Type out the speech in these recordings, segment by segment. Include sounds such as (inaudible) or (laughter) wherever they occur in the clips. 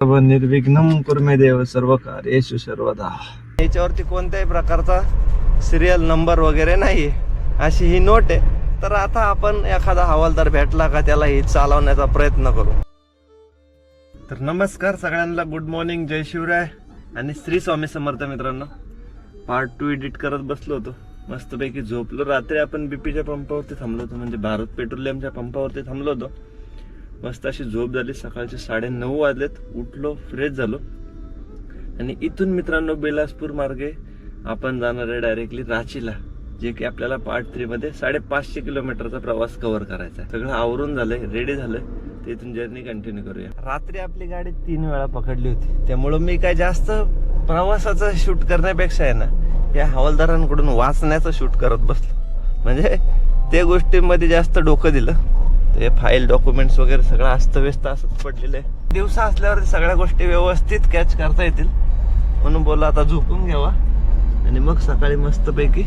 सर्व कुर्मे देव सर्व कार्येशु सर्वदा. याच्यावरती कोणत्याही प्रकारचा सिरियल नंबर वगैरे नाही अशी ही नोट आहे. तर आता आपण एखादा हवालदार भेटला का त्याला ही चालवण्याचा प्रयत्न करू. तर नमस्कार सगळ्यांना. गुड मॉर्निंग जय शिवराय आणि श्री स्वामी समर्थ मित्रांनो. पार्ट टू एडिट करत बसलो होतो. मस्तपैकी झोपलो. रात्री आपण बीपीच्या पंपावरती थांबलो होतो. म्हणजे भारत पेट्रोलियमच्या पंपावरती थांबलो होतो. मस्त अशी झोप झाली. सकाळचे साडे नऊ वाजलेत. उठलो फ्रेश झालो. आणि इथून मित्रांनो बेलासपूर मार्गे आपण जाणार आहे डायरेक्टली रांचीला जे की आपल्याला पार्ट थ्री मध्ये साडेपाचशे किलोमीटरचा प्रवास कव्हर करायचा आहे. सगळं आवरून झालंय रेडी झालंय. ते इथून जर्नी कंटिन्यू करूया. रात्री आपली गाडी तीन वेळा पकडली होती. त्यामुळं मी काय जास्त प्रवासाचं शूट करण्यापेक्षा आहे ना या हवालदारांकडून वाचण्याचं शूट करत बसलो. म्हणजे त्या गोष्टींमध्ये जास्त डोकं दिलं. ते फाईल डॉक्युमेंट्स वगैरे सगळं अस्तव्यस्त असंच पडलेलं आहे. दिवसा असल्यावर सगळ्या गोष्टी व्यवस्थित कॅच करता येतील. म्हणून बोला आता झोपून घ्यावा. आणि मग सकाळी मस्तपैकी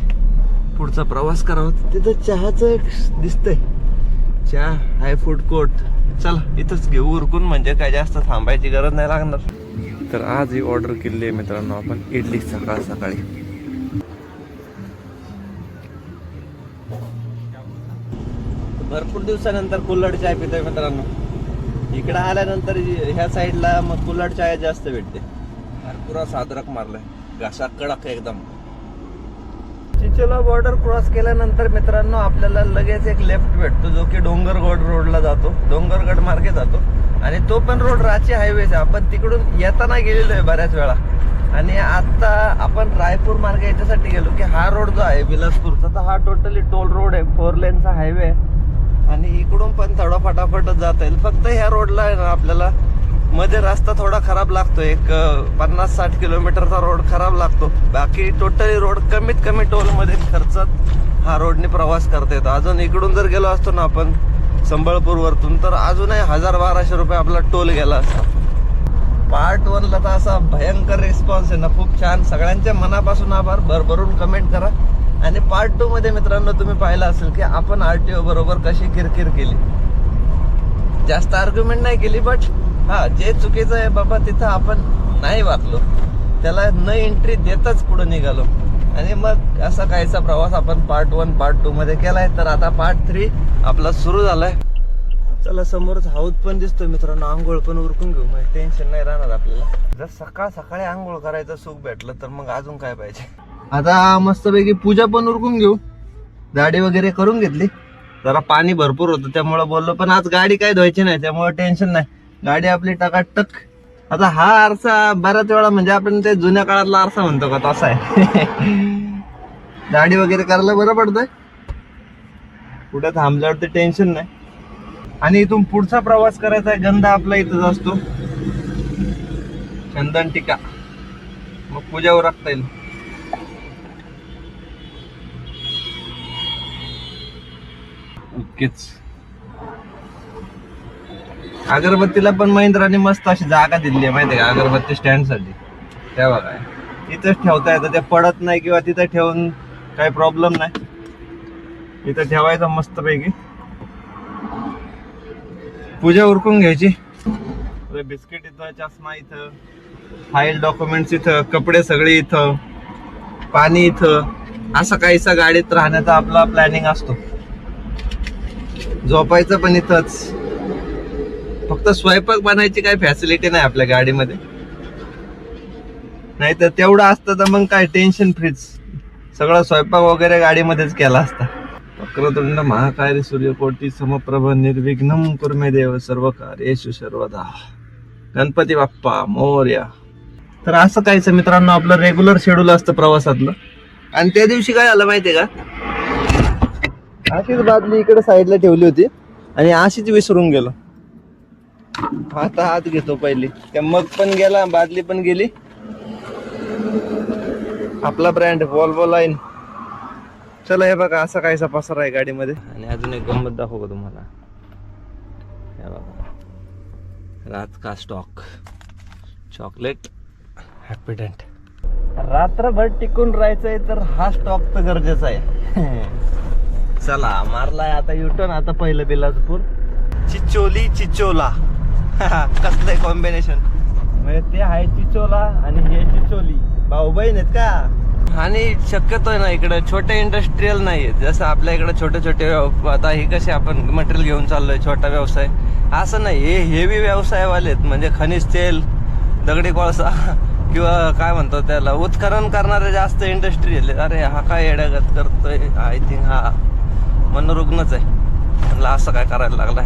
पुढचा प्रवास करावा. तिथं चहाचं एक दिसतंय. चहा हाय फूड कोर्ट चला इथंच घेऊ उरकून. म्हणजे काय जास्त थांबायची गरज नाही लागणार. तर आज ही ऑर्डर केली आहे मित्रांनो आपण इडली सकाळ सकाळी भरपूर दिवसानंतर कुल्हड चाय पितोय मित्रांनो. इकडे आल्यानंतर ह्या साईडला मग कुल्हड चाय जास्त भेटते. भरपूर पुरा अद्रक मारलाय. घासा कडक एकदम. चिचोला बॉर्डर क्रॉस केल्यानंतर मित्रांनो आपल्याला लगेच एक लेफ्ट भेटतो जो की डोंगरगड रोडला जातो. डोंगरगड मार्गे जातो. आणि तो पण रोड रांची हायवेचा आहे आपण तिकडून येताना गेलेलो आहे बऱ्याच वेळा. आणि आता आपण रायपूर मार्गे याच्यासाठी गेलो की हा रोड जो आहे बिलासपूरचा तर हा टोटली टोल रोड आहे. फोर लेनचा हायवे आहे. आणि इकडून पण थोडा फटाफटच जाता येईल. फक्त ह्या रोडला आहे ना आपल्याला मध्ये रस्ता थोडा खराब लागतो. एक पन्नास साठ किलोमीटरचा रोड खराब लागतो. बाकी टोटली रोड कमीत कमी टोलमध्ये खर्चात हा रोडने प्रवास करता येतो. अजून इकडून जर गेलो असतो ना आपण संबळपूरवरतून तर अजूनही हजार बाराशे रुपये आपला टोल गेला असता. पार्ट वनला तर असा भयंकर रिस्पॉन्स आहे ना. खूप छान. सगळ्यांच्या मनापासून आभार. भरभरून कमेंट करा. आणि पार्ट टू मध्ये मित्रांनो तुम्ही पाहिलं असेल की आपण आरटीओ बरोबर कशी किरकिर केली. जास्त आर्ग्युमेंट नाही केली बट हा जे चुकीचं आहे बाबा तिथं आपण नाही वाचलो. त्याला न एंट्री देतच पुढे निघालो. आणि मग असा काहीसा प्रवास आपण पार्ट वन पार्ट टू मध्ये केलाय. तर आता पार्ट थ्री आपला सुरू झालाय. चला समोरच हाऊस पण दिसतोय मित्रांनो. आंघोळ पण उरकून घेऊ. मग टेन्शन नाही राहणार आपल्याला. जर सकाळ सकाळी आंघोळ करायचं सुख भेटलं तर मग अजून काय पाहिजे? आता मस्तपैकी पूजा पण उरकून घेऊ. दाढी वगैरे करून घेतली. जरा पाणी भरपूर होतं त्यामुळे बोललो पण आज गाडी काय धुवायची नाही त्यामुळे टेन्शन नाही. गाडी आपली टकाटक. आता हा आरसा बऱ्याच वेळा म्हणजे आपण ते जुन्या काळातला आरसा म्हणतो का तसा आहे. (laughs) दाढी वगैरे करायला बरं पडतंय. कुठे थांबल्यावर ते टेन्शन नाही. आणि इथून पुढचा प्रवास करायचा आहे गंधा आपला इथंच असतो. चंदन टिका. मग पूजावर राखता येईल. नक्कीच. अगरबत्तीला पण महिंद्राने मस्त अशी जागा दिली आहे माहिती का? अगरबत्ती स्टँडसाठी. त्या बघा. इथंच ठेवता येतं. ते पडत नाही किंवा तिथं ठेवून काही प्रॉब्लेम नाही. इथं ठेवायचं मस्त पैकी पूजा उरकून घ्यायची. बिस्किट इथं चष्मा इथं फाईल डॉक्युमेंट्स इथं कपडे सगळे इथं पाणी इथं. असं काहीसा गाडीत राहण्याचा आपला प्लॅनिंग असतो. झोपायचं पण इथंच. फक्त स्वयंपाक बनायची काही फॅसिलिटी नाही आपल्या गाडीमध्ये. नाही तर तेवढं असतं तर मग काय टेन्शन फ्रीज सगळं स्वयंपाक वगैरे गाडीमध्येच केला असता. वक्रतुंड महाकार्य सूर्यकोटी समप्रभ निर्विघ्नम कुर्मे देव सर्व कार्येषु सर्वदा. गणपती बाप्पा मोर्या. तर असं कायचं मित्रांनो आपलं रेग्युलर शेड्यूल असतं प्रवासातलं. आणि त्या दिवशी काय आलं माहितीये का? अशीच बादली इकडे साईडला ठेवली होती. आणि अशीच विसरून गेलो. आता हात घेतो पहिली. त्या मग पण गेला बादली पण गेली. आपला ब्रँड वॉल्वो लाईन चला हे बघा असा कायसा पसार आहे गाडीमध्ये. आणि अजून एक गंमत दाखवू का तुम्हाला. हे बघा. राजका स्टॉक चॉकलेट हॅपीडेंट रात्रभर टिकून राहायचंय तर हा स्टॉक तर गरजेचा आहे. (laughs) चला मारलाय आता युटर्न आता पहिलं बिलासपूर. चिचोली चिचोला. (laughs) कसलंय कॉम्बिनेशन म्हणजे ते आहे चिचोला आणि हे चिचोली. भाऊ बहीण आहेत का? आणि शक्यतो ना इकडे छोटे इंडस्ट्रीयल नाही आहेत जसं आपल्या इकडे छोटे छोटे आता हे कसे आपण मटेरियल घेऊन चाललोय छोटा व्यवसाय. असं नाही हे हेवी व्यवसायवाले आहेत. म्हणजे खनिज तेल दगडी कोळसा (laughs) किंवा काय म्हणतो त्याला उत्खनन करणारे जास्त इंडस्ट्रीयल आहेत. अरे हा काय येड्यागत करतोय? आय थिंक हा. मनोरुग्णच आहे. म्हणलं असं काय करायला लागलाय?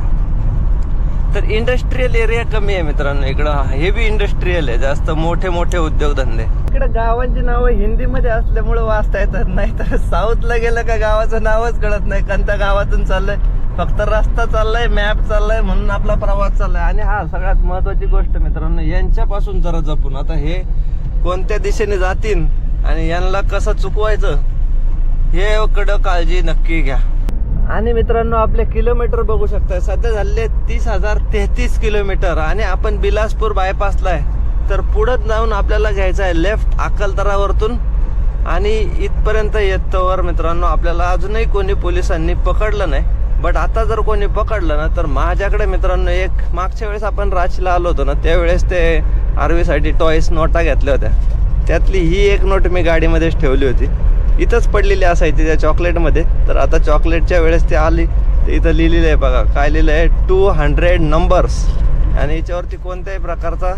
तर इंडस्ट्रीयल एरिया कमी आहे मित्रांनो. इकडं हेवी इंडस्ट्रीयल आहे. जास्त मोठे मोठे उद्योगधंदे. इकडे गावांची नावं हिंदीमध्ये असल्यामुळे वाचता येतात नाही तर साऊथला गेलं का गावाचं नावच कळत नाही. कारण त्या गावातून चाललंय फक्त रस्ता चाललाय मॅप चाललाय म्हणून आपला प्रवास चाललाय. आणि हा सगळ्यात महत्वाची गोष्ट मित्रांनो यांच्यापासून जरा जपून. आता हे कोणत्या दिशेने जातील आणि यांना कसं चुकवायचं हे कडं काळजी नक्की घ्या. आणि मित्रांनो आपले किलोमीटर बघू शकता सध्या झाले तीस हजार तेहतीस किलोमीटर आणि आपण बिलासपूर बायपासला आहे. तर पुढं जाऊन आपल्याला घ्यायचं आहे लेफ्ट अक्कलतरावरतून आणि इथपर्यंत येतोवर मित्रांनो. आपल्याला अजूनही कोणी पोलिसांनी पकडलं नाही. बट आता जर कोणी पकडलं ना तर माझ्याकडे मित्रांनो एक मागच्या वेळेस आपण रांचीला आलो होतो ना त्यावेळेस ते आर्वीसाठी टॉईस नोटा घेतल्या होत्या. त्यातली ही एक नोट मी गाडीमध्येच ठेवली होती. इथंच पडलेली असायची त्या चॉकलेटमध्ये. तर आता चॉकलेटच्या वेळेस ते आली. तर इथं लिहिलेलं आहे बघा. काय लिहिलं आहे? Two hundred numbers. आणि याच्यावरती कोणत्याही प्रकारचा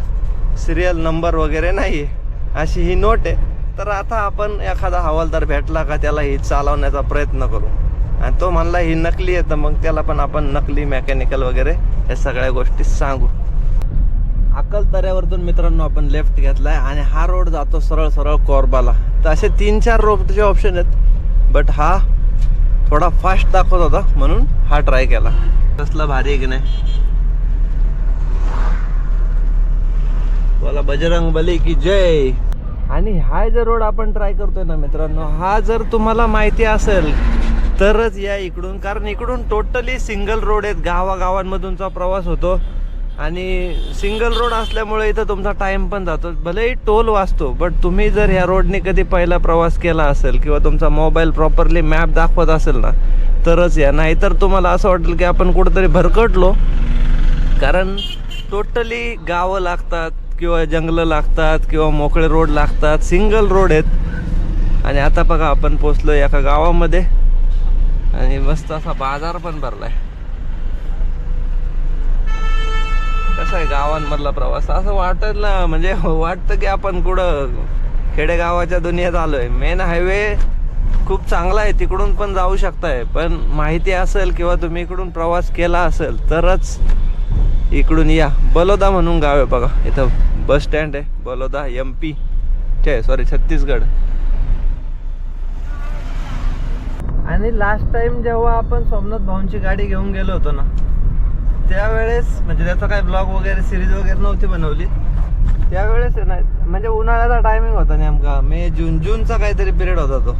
सिरियल नंबर वगैरे नाही आहे अशी ही नोट आहे. तर आता आपण एखादा हवालदार भेटला का त्याला ही चालवण्याचा प्रयत्न करू. आणि तो म्हणला ही नकली आहे. तर मग त्याला पण आपण नकली मेकॅनिकल वगैरे या सगळ्या गोष्टी सांगू. अक्कलतऱ्यावरतून मित्रांनो आपण लेफ्ट घेतलाय आणि हा रोड जातो सरळ सरळ कोरबाला. तर असे तीन चार रोडचे ऑप्शन आहेत बट हा थोडा फास्ट दाखवत होता म्हणून हा ट्राय केला. कसला भारी आहे की नाही? बोला बजरंग बली की जय. आणि हा जर रोड आपण ट्राय करतोय ना मित्रांनो हा जर तुम्हाला माहिती असेल तरच या इकडून कारण इकडून टोटली सिंगल रोड आहेत गावागावांमधूनचा प्रवास होतो. आणि सिंगल रोड असल्यामुळे इथं तुमचा टाइम पण जातो. भलेही टोल वाचतो बट तुम्ही जर ह्या रोडने कधी पहिला प्रवास केला असेल किंवा तुमचा मोबाईल प्रॉपरली मॅप दाखवत असेल ना तरच या. नाहीतर तुम्हाला असं वाटेल की आपण कुठंतरी भरकटलो कारण टोटली गावं लागतात किंवा जंगलं लागतात किंवा मोकळे रोड लागतात सिंगल रोड आहेत. आणि आता बघा आपण पोचलो एका गावामध्ये आणि मस्त असा बाजार पण भरला आहे प्रवास आहे गावांमधला प्रवास. असं वाटत ना म्हणजे वाटतं की आपण कुठं खेडेगावाच्या दुनियेत आलोय. मेन हायवे खूप चांगला आहे तिकडून पण जाऊ शकताय. पण माहिती असेल किंवा तुम्ही इकडून प्रवास केला असेल तरच इकडून या. बलोदा म्हणून गाव आहे बघा. इथं बस स्टँड आहे. बलोदा एम पी छे सॉरी छत्तीसगड. आणि लास्ट टाइम जेव्हा आपण सोमनाथ भाऊंची गाडी घेऊन गेलो होतो ना त्यावेळेस म्हणजे त्याचा काय ब्लॉग वगैरे सिरीज वगैरे नव्हती बनवली. त्यावेळेस म्हणजे उन्हाळ्याचा टायमिंग होता नेमका. मे जून जूनचा काहीतरी पिरियड होता तो.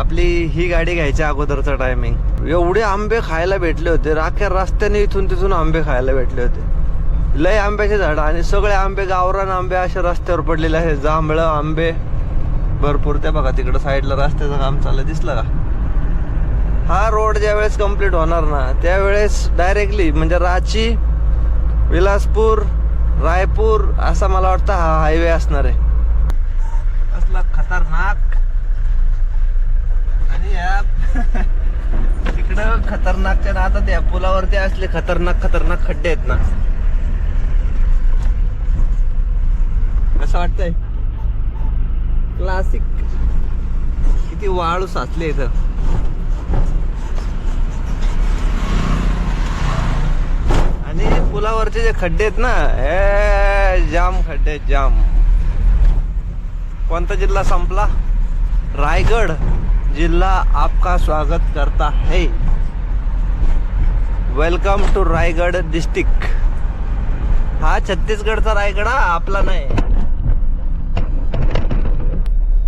आपली ही गाडी घ्यायच्या अगोदरचा टायमिंग एवढे आंबे खायला भेटले होते. राख्या रस्त्याने इथून तिथून आंबे खायला भेटले होते. लय आंब्याचे झाडं आणि सगळे आंबे गावरान आंबे असे रस्त्यावर पडलेले आहेत. जांभळं आंबे भरपूर. त्या बघा तिकडं साईडला रस्त्याचं काम चाललं दिसलं का? हा रोड ज्या वेळेस कंप्लीट होणार ना त्यावेळेस डायरेक्टली म्हणजे रांची विलासपूर रायपूर असा मला वाटतं हा हायवे असणार आहे. असला खतरनाक. आणि या (laughs) तिकडं खतरनाकच्या ना आता त्या पुलावरती असले खतरनाक खतरनाक खड्डे आहेत ना. असं वाटतंय? क्लासिक किती वाळू साचले इथं. आणि पुलावरचे जे खड्डे आहेत ना हे जाम खड्डे आहेत, जाम. कोणता जिल्हा संपला? रायगड जिल्हा आपका स्वागत करता है. वेलकम टू रायगड डिस्ट्रिक्ट हा छत्तीसगडचा रायगड हा आपला नाही.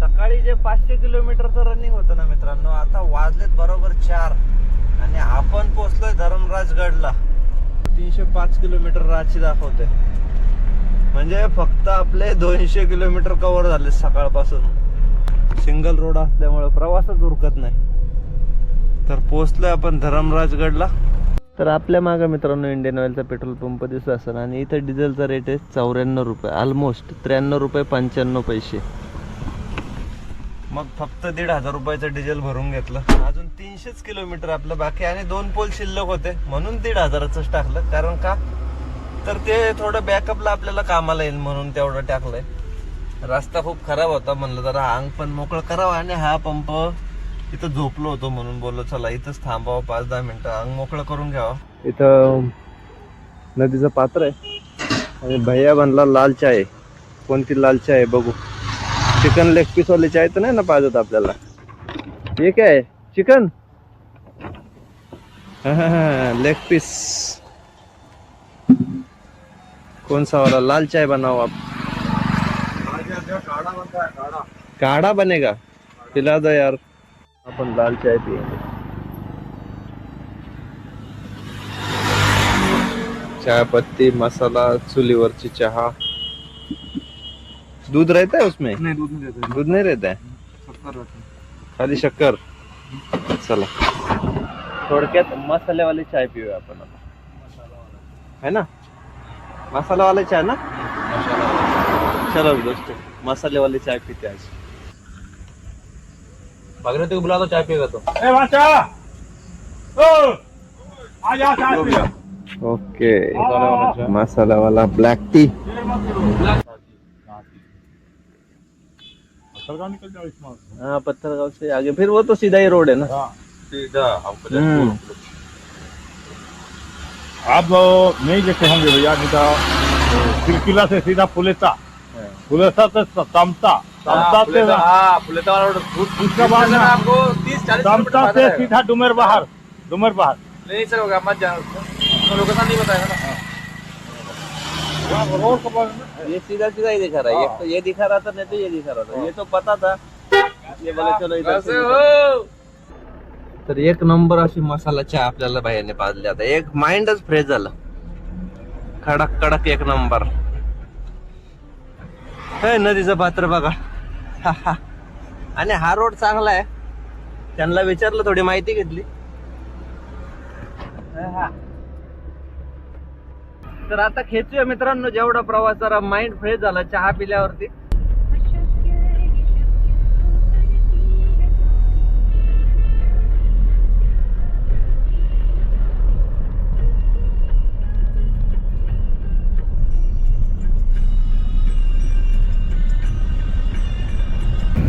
सकाळी जे पाचशे किलोमीटरचं रनिंग होतं ना मित्रांनो आता वाजलेत बरोबर चार. आणि आपण पोचलोय धरमराजगडला. तीनशे पाच किलोमीटर रांची दाखवते. म्हणजे फक्त आपले दोनशे किलोमीटर कव्हर झाले सकाळपासून. सिंगल रोड असल्यामुळे प्रवासच उरकत नाही. तर पोहोचलोय आपण धरमराजगडला. तर आपल्या मागं मित्रांनो इंडियन ऑइलचा पेट्रोल पंप दिसत असेल आणि इथं डिझेलचा रेट आहे चौऱ्याण्णव रुपये ऑलमोस्ट त्र्याण्णव रुपये पंच्याण्णव पैसे. मग फक्त दीड हजार रुपयाचं डिझेल भरून घेतलं. अजून तीनशेच किलोमीटर आपलं बाकी आणि दोन पोल शिल्लक होते. म्हणून दीड हजाराचंच टाकलं. कारण का? तर ते थोडं बॅकअपला आपल्याला कामाला येईल म्हणून तेवढं टाकलंय. रस्ता खूप खराब होता. म्हणलं जरा अंग पण मोकळं करावं. आणि हा पंप इथं झोपलो होतो म्हणून बोललो चला इथंच थांबावं. पाच दहा मिनटं अंग मोकळं करून घ्यावं. इथं नदीचं पात्र आहे. आणि भैया बनला लाल चाय कोणती लाल चाय आहे? बघू. चिकन लेग पीस वाले चाय तर नाही ना पाहिजेत आपल्याला? हे काय? चिकन लेग पीस कौन सा वाला लाल चाय बनाओ आप. काढ़ा बनेगा. पिला दो यार. आपण लाल चाय पियेंगे चहापत्ती मसाला चुलीवरची चहा. दूध रहता है उसमें? नहीं दूध नहीं देते दूध नहीं रहता है? शक्कर रहते हैं। खाली शक्कर? चला। थोडक्यात मसाल्यावाली चाय पिऊया आपण आता है ना? मसाला वाला चाय ना? चलो दोस्तों मसाले वाली चाय पीते आज। भागीरथी को बुला दो चाय पिएगा तो। ए बाचा ओ आ जा चाय पिया ओके। मसाला वाला ब्लैक टी। सरकार निकल जाओ इसमें हाँ पत्थरगांव से आगे। फिर वो तो सीधा ही रोड है ना? हाँ। सीधा हमको हम्म। आप लोग नहीं देखे होंगे भैया नहीं तो किलकिला से सीधा पुलेता। पुलेता से तमता तमता से उसके बाद ना आपको तीस चालीस तमता से सीधा डुमेर बाहर डुमेर बाहर नहीं सर होगा मत जाना तो लोकेशन नहीं बताएगा ना। ये सीधा सीधा ही दिखा रहा है। एक तो ये दिखा रहा था नहीं तो ये दिखा रहा था। ये तो पता था। ये बोले चलो इधर. हो तर एक नंबर अशी मसाला चहा आपल्याला बाहेरने पाजली. आता एक माइंडच फ्रेश झालं. कडक कडक एक नंबर. हे नदीचं पात्र बघा. (laughs) आणि हा रोड चांगला आहे. त्यांना विचारलं थोडी माहिती घेतली. तर आता खेचूया मित्रांनो जेवढा प्रवास जरा माइंड फ्रेश झाला चहा पिल्यावरती.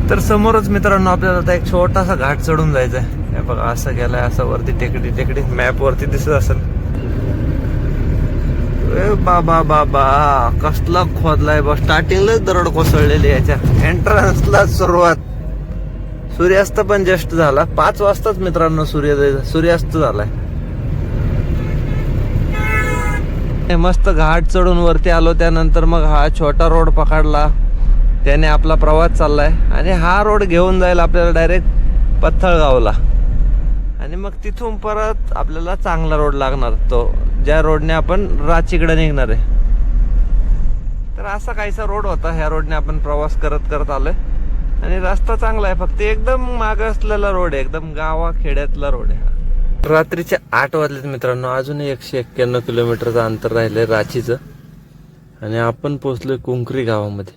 तर समोरच मित्रांनो आपल्याला आता एक छोटासा घाट चढून जायचा आहे बघा असं गेलाय असं वरती टेकडी टेकडी मॅप वरती दिसत असेल. ए बाबा बाबा कसला खोदलाय बा. स्टार्टिंगलाच दरड कोसळलेली याच्या. एंट्रन्सला सुरुवात. सूर्यास्त पण जस्ट झाला. पाच वाजताच मित्रांनो सूर्योदय सूर्यास्त झालाय. हे मस्त घाट चढून वरती आलो. त्यानंतर मग हा छोटा रोड पकडला. त्याने आपला प्रवास चाललाय. आणि हा रोड घेऊन जाईल आपल्याला डायरेक्ट पत्थळगावला. आणि मग तिथून परत आपल्याला चांगला रोड लागणार. तो ज्या रोडने आपण रांचीकडे निघणार आहे. तर असा काहीसा रोड होता ह्या रोडने आपण प्रवास करत करत आलोय. आणि रस्ता चांगला आहे फक्त एकदम माग असलेला रोड आहे एकदम गावा खेड्यातला रोड आहे रात्रीचे आठ वाजलेत मित्रांनो अजूनही एकशे एक्क्याण्णव किलोमीटरचं अंतर राहिलंय रांचीचं. आणि आपण पोचलोय कुंकरी गावामध्ये.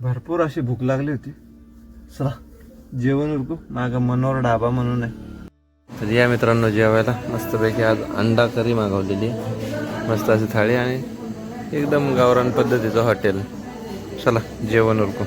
भरपूर अशी भूक लागली होती. चला जेवण उरकू माग मनोहर ढाबा म्हणून आहे. तर या मित्रांनो जेवायला. मस्तपैकी आज अंडा करी मागवलेली. मस्त अशी थाळी आणि एकदम गावरान पद्धतीचं हॉटेल. चला जेवण उरकू.